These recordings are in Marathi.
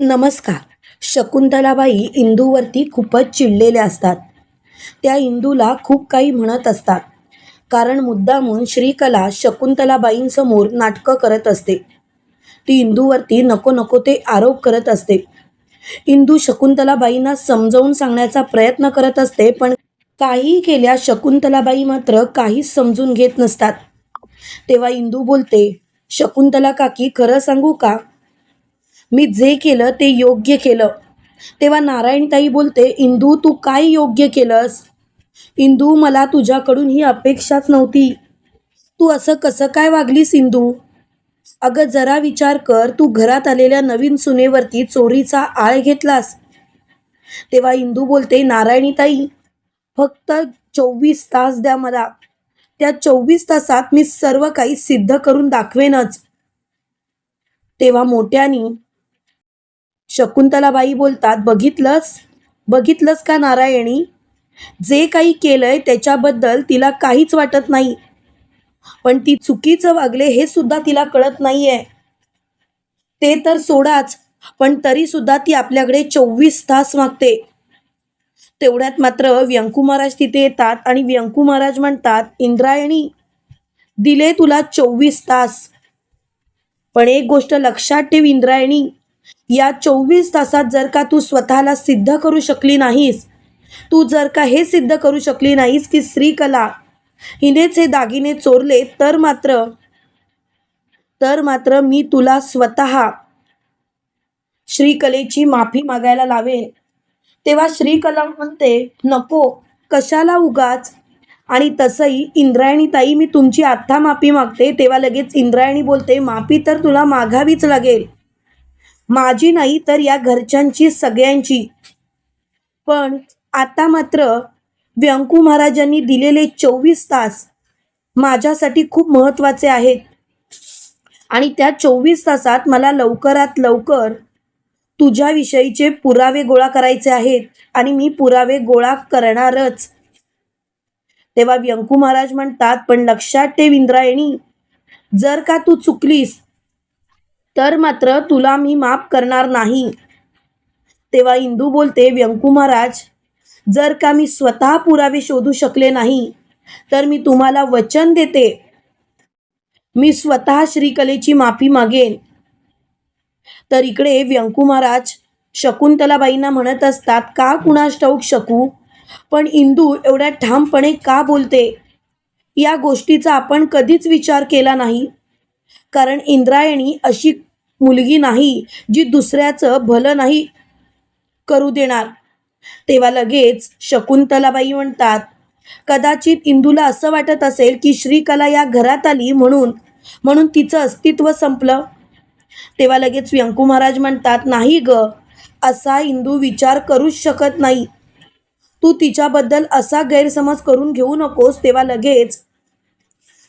नमस्कार. शकुंतलाबाई इंदूवरती खूपच चिडलेल्या असतात. त्या इंदूला खूप काही म्हणत असतात. कारण मुद्दामून श्रीकला शकुंतलाबाईंसमोर नाटकं करत असते. ती इंदूवरती नको नको ते आरोप करत असते. इंदू शकुंतलाबाईंना समजावून सांगण्याचा प्रयत्न करत असते पण काही केल्या शकुंतलाबाई मात्र काहीच समजून घेत नसतात. तेव्हा इंदू बोलते शकुंतला काकी खरं सांगू का? मी जे केलं ते योग्य केलं. तेव्हा नारायणताई बोलते इंदू तू काय योग्य केलंस? इंदू मला तुझ्याकडून ही अपेक्षाच नव्हती. तू असं कसं काय वागलीस इंदू? अगं जरा विचार कर तू घरात आलेल्या नवीन सुनेवरती चोरीचा आळ घेतलास. तेव्हा इंदू बोलते नारायणीताई फक्त चोवीस तास द्या मला. त्या चोवीस तासात मी सर्व काही सिद्ध करून दाखवेनच. तेव्हा मोठ्यानी शकुंतलाबाई बोलतात बघितलंस? बघितलंस का नारायणी? जे काही केलंय त्याच्याबद्दल तिला काहीच वाटत नाही. पण ती चुकीचं वागले हे सुद्धा तिला कळत नाहीये. ते तर सोडाच पण तरी सुद्धा ती आपल्याकडे चोवीस तास मागते तेवढ्यात मात्र व्यंकू महाराज तिथे येतात आणि व्यंकू महाराज म्हणतात इंद्रायणी दिले तुला चोवीस तास. पण एक गोष्ट लक्षात ठेव इंद्रायणी या चोवीस तासात जर का तू स्वतःला सिद्ध करू शकली नाहीस तू जर का हे सिद्ध करू शकली नाहीस की श्रीकला हिनेच हे दागिने चोरले तर मात्र तर मात्र मी तुला स्वतः श्रीकलेची माफी मागायला लावेन. तेव्हा श्रीकला म्हणते नको कशाला उगाच? आणि तसंही इंद्रायणी ताई मी तुमची आत्ता माफी मागते. तेव्हा लगेच इंद्रायणी बोलते माफी तर तुला मागावीच लागेल. माझी नाही तर या घरच्यांची सगळ्यांची. पण आता मात्र व्यंकू महाराजांनी दिलेले चोवीस तास माझ्यासाठी खूप महत्त्वाचे आहेत. आणि त्या चोवीस तासात मला लवकरात लवकर तुझ्याविषयीचे पुरावे गोळा करायचे आहेत आणि मी पुरावे गोळा करणारच. तेव्हा व्यंकू महाराज म्हणतात पण लक्षात ठेव इंद्रायणी जर का तू चुकलीस तर मात्र तुला मी माफ करणार नाही. तेव्हा इंदू बोलते व्यंकू महाराज जर का मी स्वतः पुरावे शोधू शकले नाही तर मी तुम्हाला वचन देते. मी स्वतः श्रीकलेची माफी मागेन. तर इकडे व्यंकू महाराज शकुंतलाबाईंना म्हणत असतात का कुणास ठाऊक शकू? पण इंदू एवढ्या ठामपणे का बोलते? या गोष्टीचा आपण कधीच विचार केला नाही. कारण इंद्रायणी अशी मुलगी नाही जी दुसऱ्याचं भलं नाही करू देणार. तेव्हा लगेच शकुंतलाबाई म्हणतात कदाचित इंदूला असं वाटत असेल की श्रीकला या घरात आली म्हणून म्हणून तिचं अस्तित्व संपलं. तेव्हा लगेच व्यंकू महाराज म्हणतात नाही ग असा इंदू विचार करूच शकत नाही. तू तिच्याबद्दल असा गैरसमज करून घेऊ नकोस. तेव्हा लगेच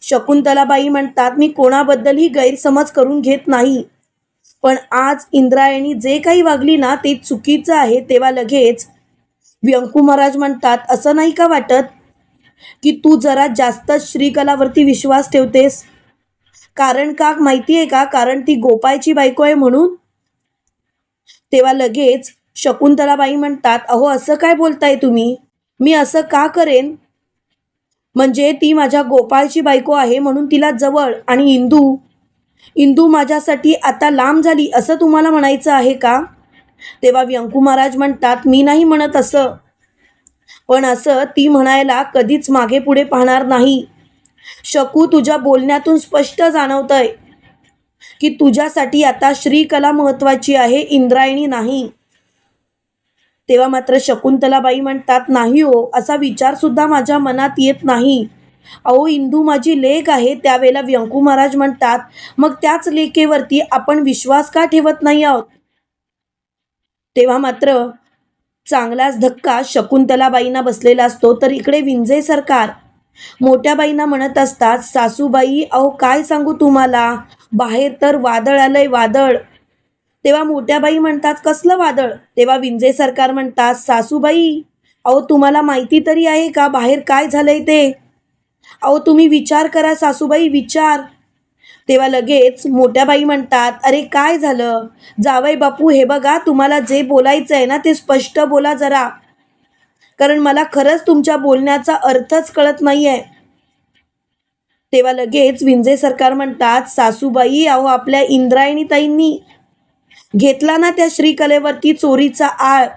शकुंतलाबाई म्हणतात मी कोणाबद्दलही गैरसमज करून घेत नाही. पण आज इंद्रायणी जे काही वागली ना ते चुकीचं आहे. तेव्हा लगेच व्यंकू महाराज म्हणतात असं नाही का वाटत की तू जरा जास्त श्रीकलावरती विश्वास ठेवतेस? कारण का माहिती आहे का? कारण ती गोपाळची बायको आहे म्हणून. तेव्हा लगेच शकुंतलाबाई म्हणतात अहो असं काय बोलताय तुम्ही? मी असं का करेन? म्हणजे ती माझ्या गोपाळची बायको आहे म्हणून तिला जवळ आणि इंदू इंदू माझ्यासाठी आता लांब झाली असं तुम्हाला म्हणायचं आहे का? तेव्हा व्यंकू महाराज म्हणतात मी नाही म्हणत असं. पण असं ती म्हणायला कधीच मागे पुढे पाहणार नाही. शकू तुझ्या बोलण्यातून स्पष्ट जाणवतंय की तुझ्यासाठी आता श्रीकला महत्वाची आहे इंद्रायणी नाही. तेव्हा मात्र शकुंतलाबाई म्हणतात नाही हो असा विचारसुद्धा माझ्या मनात येत नाही. अहो इंदू माझी लेख आहे त्यावेळेला व्यंकू महाराज म्हणतात मग त्याच लेखेवरती आपण विश्वास का ठेवत नाही आहोत? तेव्हा मात्र चांगलाच धक्का शकुंतलाबाईंना बसलेला असतो. तर इकडे विंजे सरकार. मोठ्या बाईंना म्हणत असतात सासूबाई अहो काय सांगू तुम्हाला? बाहेर तर वादळ आलंय वादळ. तेव्हा मोठ्याबाई म्हणतात कसलं वादळ? तेव्हा विंजे सरकार म्हणतात सासूबाई अहो तुम्हाला माहिती तरी आहे का? बाहेर काय झालंय ते? अहो तुम्ही विचार करा सासूबाई विचार. तेव्हा लगेच मोठ्याबाई म्हणतात अरे काय झालं? जावई बापू हे बघा तुम्हाला जे बोलायचं आहे ना ते स्पष्ट बोला जरा. कारण मला खरंच तुमच्या बोलण्याचा अर्थच कळत नाही आहे तेव्हा लगेच विंजे सरकार म्हणतात सासूबाई अहो आपल्या इंद्रायणी ताईंनी घेतला ना त्या श्रीकलेवरती चोरीचा आळ.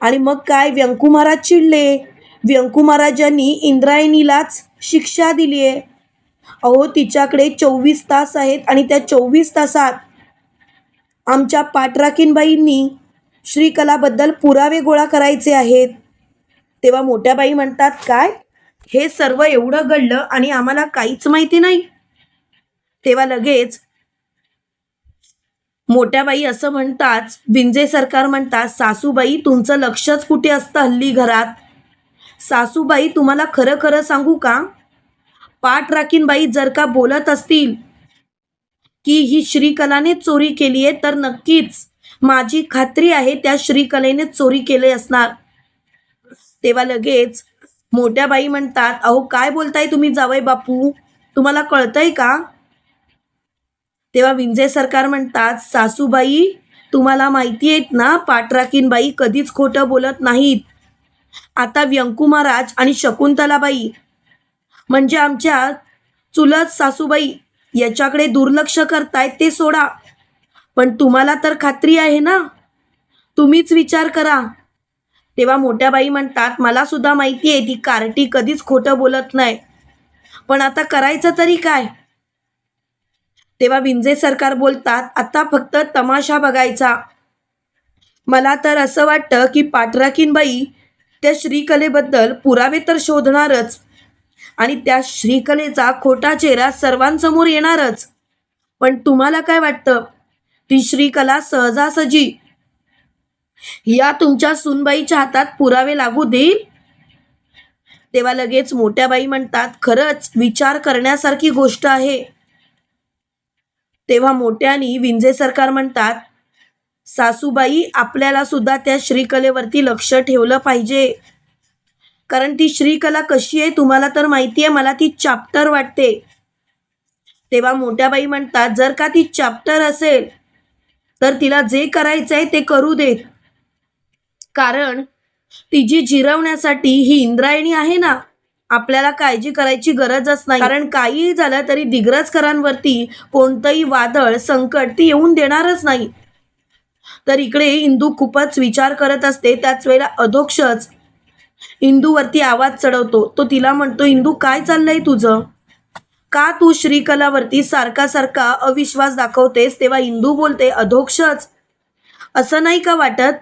आणि मग काय? व्यंकू महाराज चिडले. व्यंकू महाराजांनी इंद्रायणीलाच शिक्षा दिली आहे अहो तिच्याकडे चोवीस तास आहेत आणि त्या चोवीस तासात आमच्या पाटराकीनबाईंनी श्रीकलाबद्दल पुरावे गोळा करायचे आहेत. तेव्हा मोठ्या बाई म्हणतात काय? हे सर्व एवढं घडलं आणि आम्हाला काहीच माहिती नाही. तेव्हा लगेच मोठ्याबाई असं म्हणतात विंजे सरकार म्हणतात सासूबाई तुमचं लक्षच कुठे असतं हल्ली घरात? सासूबाई तुम्हाला खरं खरं सांगू का? पाठ राखीनबाई जर का बोलत असतील की ही श्रीकलाने चोरी केली आहे तर नक्कीच माझी खात्री आहे त्या श्रीकलेने चोरी केले असणार. तेव्हा लगेच मोठ्या बाई म्हणतात अहो काय बोलताय तुम्ही जावय बापू? तुम्हाला कळतंय का? तेव्हा विंजे सरकार म्हणतात सासूबाई तुम्हाला माहिती आहेत ना पाठराखीनबाई कधीच खोटं बोलत नाहीत. आता व्यंकू महाराज आणि शकुंतलाबाई म्हणजे आमच्या चुलत सासूबाई याच्याकडे दुर्लक्ष करतायत ते सोडा. पण तुम्हाला तर खात्री आहे ना? तुम्हीच विचार करा. तेव्हा मोठ्या बाई म्हणतात मला सुद्धा माहिती आहे ती कार्टी कधीच खोटं बोलत नाही. पण आता करायचं तरी काय? तेव्हा विंजे सरकार बोलतात आता फक्त तमाशा बघायचा. मला तर असं वाटतं की पाटराखीनबाई त्या श्रीकलेबद्दल पुरावे तर शोधणारच आणि त्या श्रीकलेचा खोटा चेहरा सर्वांसमोर येणारच. पण तुम्हाला काय वाटतं? ती श्रीकला सहजासहजी या तुमच्या सुनबाईच्या हातात पुरावे लागू देईल? तेव्हा लगेच मोठ्या बाई म्हणतात खरंच विचार करण्यासारखी गोष्ट आहे. तेव्हा मोठ्यानी विंजे सरकार म्हणतात सासूबाई आपल्याला सुद्धा त्या श्रीकलेवरती लक्ष ठेवलं पाहिजे. कारण ती श्रीकला कशी आहे तुम्हाला तर माहिती आहे मला ती चाप्टर वाटते. तेव्हा मोठ्या बाई म्हणतात जर का ती चाप्टर असेल तर तिला जे करायचं आहे ते करू देत कारण तिची जिरवण्यासाठी ही इंद्रायणी आहे ना आपल्याला काळजी करायची गरजच नाही. कारण काहीही झालं तरी दिग्रजकरांवरती कोणतंही वादळ संकट ती येऊन देणारच नाही. तर इकडे इंदू खूपच विचार करत असते. त्याच वेळेला अधोक्षच इंदूवरती आवाज चढवतो. तो तिला म्हणतो इंदू काय चाललंय तुझं? का तू श्रीकलावरती सारखा सारखा अविश्वास दाखवतेस? तेव्हा इंदू बोलते अधोक्षच. असं नाही का वाटत?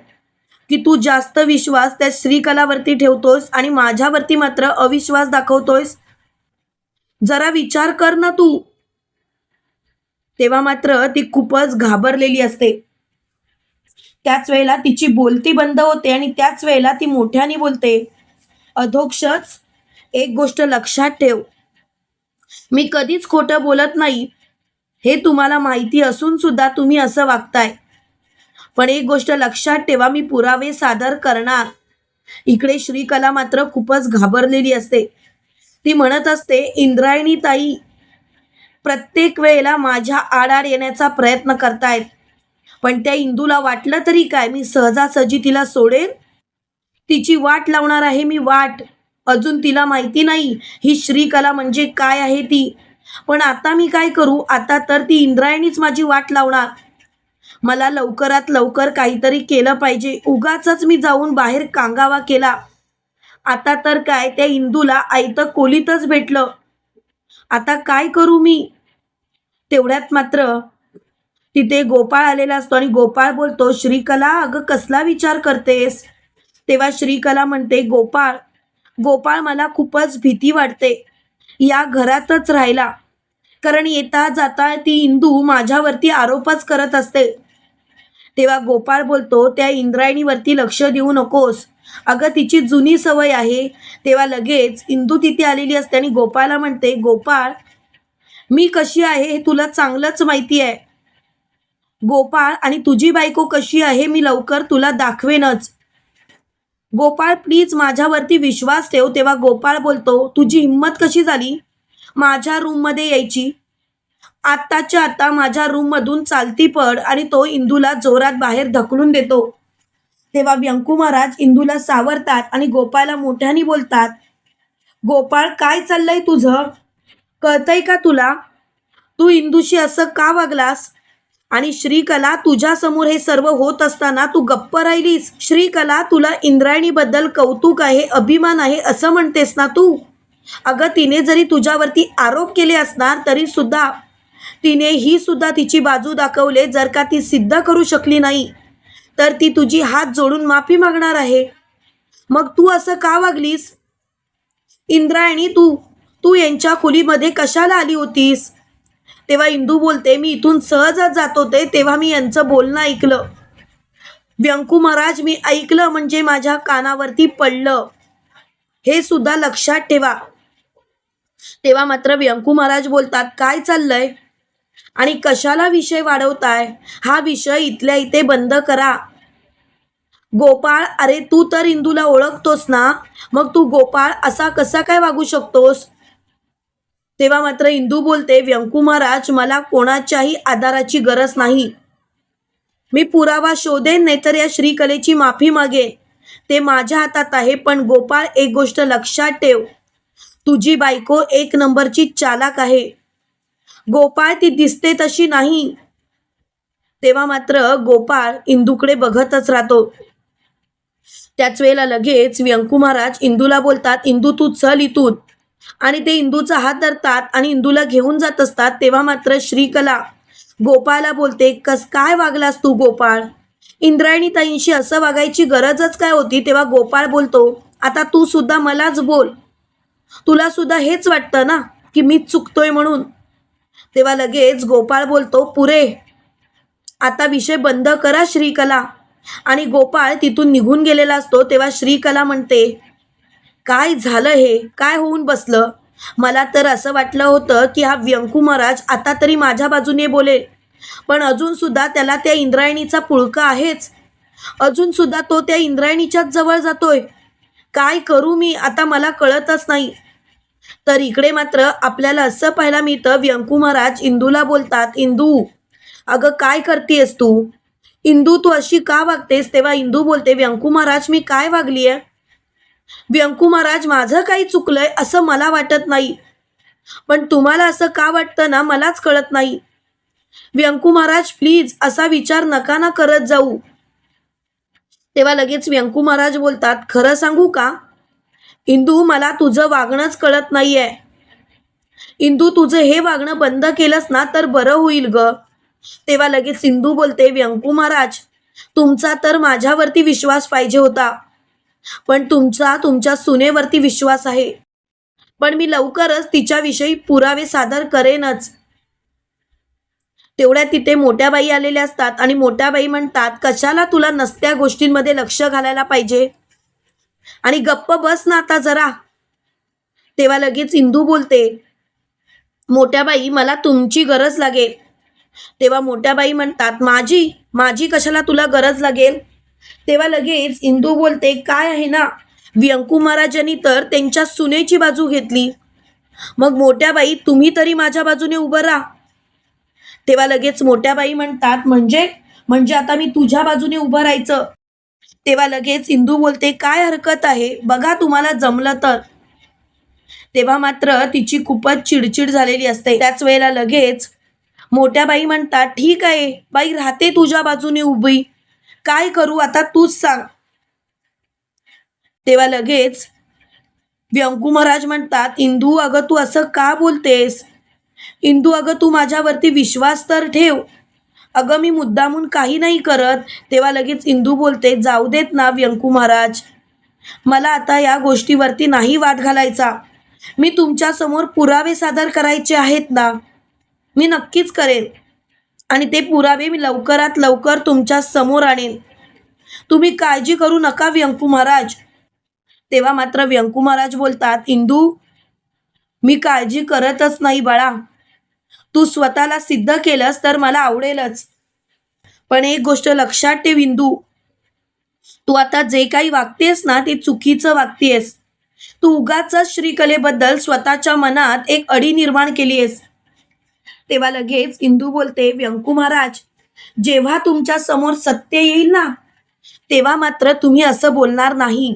की तू जास्त विश्वास त्या श्रीकलावरती ठेवतोस आणि माझ्यावरती मात्र अविश्वास दाखवतोयस? जरा विचार कर ना तू. तेव्हा मात्र ती खूपच घाबरलेली असते. त्याच वेळेला तिची बोलती बंद होते आणि त्याच वेळेला ती मोठ्याने बोलते अधोक्षच एक गोष्ट लक्षात ठेव. मी कधीच खोटं बोलत नाही. हे तुम्हाला माहिती असून सुद्धा तुम्ही असं वागताय. पण एक गोष्ट लक्षात ठेवा मी पुरावे सादर करणार. इकडे श्रीकला मात्र खूपच घाबरलेली असते. ती म्हणत असते इंद्रायणी ताई प्रत्येक वेळेला माझ्या आडार येण्याचा प्रयत्न करतायत. पण त्या इंदूला वाटलं तरी काय? मी सहजासहजी तिला सोडेन? तिची वाट लावणार आहे मी वाट. अजून तिला माहिती नाही ही श्रीकला म्हणजे काय आहे ती. पण आता मी काय करू? आता तर ती इंद्रायणीच माझी वाट लावणार. मला लवकरात लवकर काहीतरी केलं पाहिजे. उगाच मी जाऊन बाहेर कांगावा केला. आता तर काय त्या इंदूला आयतं कोलीतच भेटलं. आता काय करू मी? तेवढ्यात मात्र तिथे गोपाळ आलेला असतो आणि गोपाळ बोलतो श्रीकला अगं कसला विचार करतेस? तेव्हा श्रीकला म्हणते गोपाळ गोपाळ मला खूपच भीती वाटते. या घरातच राहिला. कारण येता जाता ती इंदू माझ्यावरती आरोपच करत असते. तेव्हा गोपाळ बोलतो त्या इंद्रायणीवरती लक्ष देऊ नकोस. अगं तिची जुनी सवय आहे. तेव्हा लगेच इंदू तिथे आलेली असते आणि गोपाळला म्हणते गोपाळ मी कशी आहे हे तुला चांगलंच माहिती आहे. गोपाळ आणि तुझी बायको कशी आहे मी लवकर तुला दाखवेनच. गोपाळ प्लीज माझ्यावरती विश्वास ठेव. तेव्हा गोपाळ बोलतो तुझी हिंमत कशी झाली? माझ्या रूममध्ये यायची. आत्ताच्या आता माझ्या रूममधून चालती पड आणि तो इंदूला जोरात बाहेर ढकलून देतो. तेव्हा व्यंकू महाराज इंदूला सावरतात आणि गोपाळला मोठ्याने बोलतात गोपाळ काय चाललंय तुझं? कळतंय का तुला? तू इंदूशी असं का वागलास? आणि श्रीकला तुझ्यासमोर हे सर्व होत असताना तू गप्प राहिलीस? श्रीकला तुला इंद्रायणीबद्दल कौतुक आहे अभिमान आहे असं म्हणतेस ना तू? अगं तिने जरी तुझ्यावरती आरोप केले असणार तरी सुद्धा तिने ही सुद्धा तिची बाजू दाखवले जर का ती सिद्ध करू शकली नाही. तर ती तुझी हात जोडून माफी मागणार आहे. मग तू असं का वागलीस? इंद्रायणी तू तू यांच्या खोलीमध्ये कशाला आली होतीस? तेव्हा इंदू बोलते मी इथून सहजच जात होते तेव्हा मी यांचं बोलणं ऐकलं. व्यंकू महाराज मी ऐकलं म्हणजे माझ्या कानावरती पडलं. हे सुद्धा लक्षात ठेवा. तेव्हा मात्र व्यंकू महाराज बोलतात काय चाललंय? आणि कशाला विषय वाढवताय? हा विषय इथल्या इथे बंद करा. गोपाळ अरे तू तर इंदूला ओळखतोस ना? मग तू गोपाळ असा कसा काय वागू शकतोस? तेव्हा मात्र इंदू बोलते व्यंकू महाराज मला कोणाच्याही आधाराची गरज नाही. मी पुरावा शोधेन नाहीतर या श्रीकलेची माफी मागे. ते माझ्या हातात आहे पण गोपाळ एक गोष्ट लक्षात ठेव. तुझी बायको एक नंबरची चालाक आहे. गोपाळ ती दिसते तशी नाही. तेव्हा मात्र गोपाळ इंदूकडे बघतच राहतो. त्याच वेळेला लगेच व्यंकू महाराज इंदूला बोलतात इंदू तू चल इथून. आणि ते इंदूचा हात धरतात आणि इंदूला घेऊन जात असतात. तेव्हा मात्र श्रीकला गोपाळला बोलते कस काय वागलास तू गोपाळ? इंद्रायणी ताईंशी असं वागायची गरजच काय होती? तेव्हा गोपाळ बोलतो आता तू सुद्धा मलाच बोल. तुला सुद्धा हेच वाटतं ना की मीच चुकतोय म्हणून? तेव्हा लगेच गोपाळ बोलतो पुरे आता विषय बंद करा श्रीकला. आणि गोपाळ तिथून निघून गेलेला असतो तेव्हा श्रीकला म्हणते काय झालं हे? काय होऊन बसलं? मला तर असं वाटलं होतं की हा व्यंकू महाराज आता तरी माझ्या बाजूने बोलेल पण अजून सुद्धा त्याला त्या इंद्रायणीचा पुळका आहेच. अजून सुद्धा तो त्या इंद्रायणीच्याच जवळ जातोय. काय करू मी? आता मला कळतच नाही. तर इकडे मात्र आपल्याला असं पाहायला मिळतं व्यंकू महाराज इंदूला बोलतात इंदू अगं काय करतेस तू? इंदू तू अशी का वागतेस? तेव्हा इंदू बोलते व्यंकू महाराज मी काय वागली आहे व्यंकू महाराज माझं काही चुकलंय असं मला वाटत नाही. पण तुम्हाला असं का वाटतं ना मलाच कळत नाही. व्यंकू महाराज प्लीज असा विचार नका ना करत जाऊ. तेव्हा लगेच व्यंकू महाराज बोलतात खरं सांगू का? इंदू मला तुझं वागणंच कळत नाहीये. इंदू तुझं हे वागणं बंद केलंस ना तर बरं होईल ग. तेव्हा लगेच इंदू बोलते व्यंकू महाराज तुमचा तर माझ्यावरती विश्वास पाहिजे होता. पण तुमचा तुमच्या सुनेवरती विश्वास आहे. पण मी लवकरच तिच्याविषयी पुरावे सादर करेनच. तेवढ्या तिथे मोठ्या बाई आलेल्या असतात आणि मोठ्या बाई म्हणतात कशाला तुला नसत्या गोष्टींमध्ये लक्ष घालायला पाहिजे? आणि गप्प बस ना आता जरा. तेव्हा लगेच इंदू बोलते मोठ्या बाई मला तुमची गरज लागेल. तेव्हा मोठ्याबाई म्हणतात माझी माझी कशाला तुला गरज लागेल? तेव्हा लगेच इंदू बोलते काय आहे ना व्यंकू महाराजांनी तर त्यांच्या सुनेची बाजू घेतली. मग मोठ्या बाई तुम्ही तरी माझ्या बाजूने उभं राहा. तेव्हा लगेच मोठ्या बाई म्हणतात म्हणजे म्हणजे आता मी तुझ्या बाजूने उभं राहायचं. तेव्हा लगेच इंदू बोलते काय हरकत आहे? बघा तुम्हाला जमलं तर. तेव्हा मात्र तिची खूपच चिडचिड झालेली असते. त्याच वेळेला लगेच मोठ्या बाई म्हणतात ठीक आहे बाई राहते तुझ्या बाजूने उभी. काय करू आता तूच सांग. तेव्हा लगेच व्यंकू महाराज म्हणतात इंदू अगं तू असं का बोलतेस? इंदू अगं तू माझ्यावरती विश्वास तर ठेव. अगं मी मुद्दामून काही नाही करत. तेव्हा लगेच इंदू बोलते जाऊ देत ना व्यंकू महाराज. मला आता या गोष्टीवरती नाही वाद घालायचा. मी तुमच्यासमोर पुरावे सादर करायचे आहेत ना. मी नक्कीच करेन. आणि ते पुरावे मी लवकरात लवकर तुमच्यासमोर आणेन. तुम्ही काळजी करू नका व्यंकू महाराज. तेव्हा मात्र व्यंकू महाराज बोलतात इंदू मी काळजी करतच नाही बाळा. तू स्वतःला सिद्ध केलंस तर मला आवडेलच. पण एक गोष्ट लक्षात ठेव इंदू. तू आता जे काही वागतेस ना ते चुकीचं वागतेस. तू उगाच श्रीकलेबद्दल स्वतःच्या मनात एक अडी निर्माण केली आहेस तेव्हा लगेच इंदू बोलते व्यंकू महाराज जेव्हा तुमच्यासमोर सत्य येईल ना तेव्हा मात्र तुम्ही असं बोलणार नाही.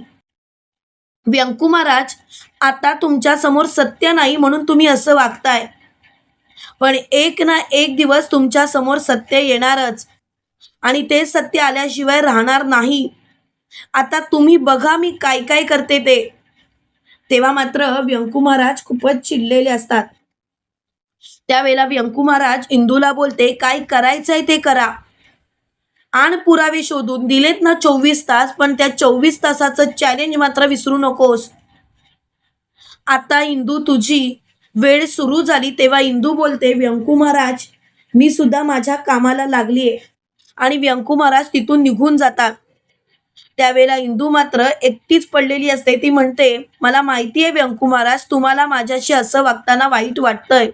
व्यंकू महाराज आता तुमच्यासमोर सत्य नाही म्हणून तुम्ही असं वागताय. पण एक ना एक दिवस तुमच्यासमोर सत्य येणारच. आणि ते सत्य आल्याशिवाय राहणार नाही. आता तुम्ही बघा मी काय काय करते ते. तेव्हा मात्र व्यंकू महाराज खूपच चिडलेले असतात. त्यावेळेला व्यंकू महाराज इंदूला बोलते काय करायचंय ते करा. आण पुरावे शोधून. दिलेत ना चोवीस तास पण त्या चोवीस तासाचं चॅलेंज मात्र विसरू नकोस. आता इंदू तुझी वेळ सुरू झाली तेव्हा इंदू बोलते व्यंकू महाराज मी सुद्धा माझ्या कामाला लागलीये. आणि व्यंकू महाराज तिथून निघून जातात. त्यावेळेला इंदू मात्र एकटीच पडलेली असते. ती म्हणते मला माहिती आहे व्यंकू महाराज तुम्हाला माझ्याशी असं वागताना वाईट वाटतंय.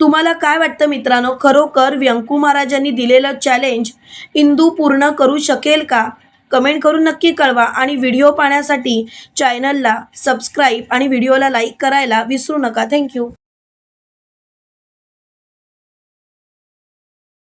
तुम्हाला काय वाटतं मित्रांनो? खरोखर व्यंकू महाराजांनी दिलेलं चॅलेंज इंदू पूर्ण करू शकेल का? कमेंट करून नक्की कळवा आणि व्हिडिओ पाहण्यासाठी चॅनलला सबस्क्राईब आणि व्हिडिओला लाईक करायला विसरू नका. थँक्यू.